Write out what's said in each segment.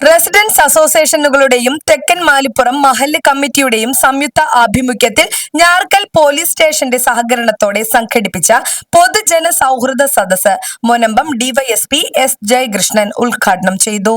Residence അസോസിയേഷനുകളുടെയും തെക്കൻ മാലിപ്പുറം മഹല്ല് കമ്മിറ്റിയുടെയും സംയുക്ത ആഭിമുഖ്യത്തിൽ ഞാർക്കൽ പോലീസ് സ്റ്റേഷന്റെ സഹകരണത്തോടെ സംഘടിപ്പിച്ച പൊതുജന സൗഹൃദ സദസ് മൊനമ്പം ഡിവൈഎസ്പി എസ് ജയകൃഷ്ണൻ ഉദ്ഘാടനം ചെയ്തു.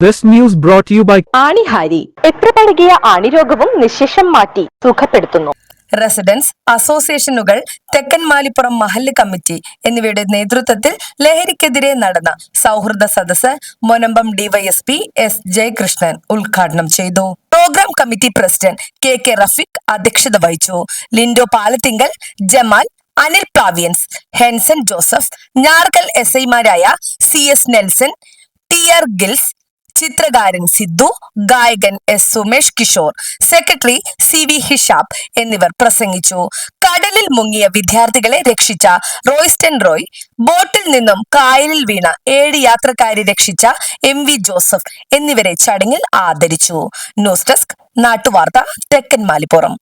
This news brought to you by ആണിഹാരി എത്ര പഴകിയ ആണിരോഗവും നിശേഷം മാറ്റി സുഖപ്പെടുത്തുന്നു. റെസിഡൻസ് അസോസിയേഷനുകൾ തെക്കൻ മാലിപ്പുറം മഹല്ല് കമ്മിറ്റി എന്നിവയുടെ നേതൃത്വത്തിൽ ലഹരിക്കെതിരെ നടന്ന സൗഹൃദ സദസ് മൊനമ്പം ഡിവൈഎസ്പി എസ് ജയകൃഷ്ണൻ ഉദ്ഘാടനം ചെയ്തു. Programme committee president K K Rafeeq അധ്യക്ഷത വഹിച്ചു. ലിൻഡോ പാലത്തിങ്കൽ ജമാൽ അനിൽ പ്ലാവിയൻസ് ഹെൻസൻ ജോസഫ് ഞാർഗൽ എസ് ഐമാരായ C S Nelson T R Gils ചിത്രകാരൻ സിദ്ധു ഗായകൻ S Sumesh Kishore secretary C V Hishab എന്നിവർ പ്രസംഗിച്ചു. കടലിൽ മുങ്ങിയ വിദ്യാർത്ഥികളെ രക്ഷിച്ച റോയ്സ്റ്റൻ റോയ് ബോട്ടിൽ നിന്നും കായലിൽ വീണ ഏഴ് യാത്രക്കാരെ രക്ഷിച്ച എം വി ജോസഫ് എന്നിവരെ ചടങ്ങിൽ ആദരിച്ചു. ന്യൂസ് ഡെസ്ക് നാട്ടുവാർത്ത തെക്കൻ Malipuram.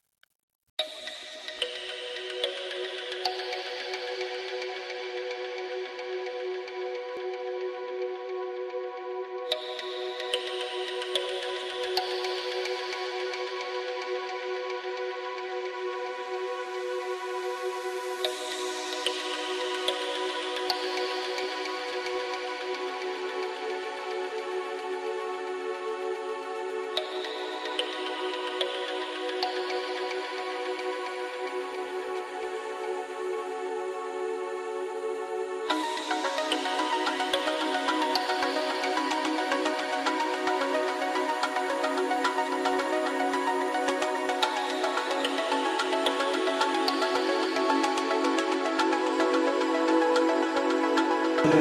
Polis,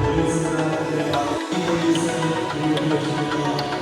polis, polis, polis,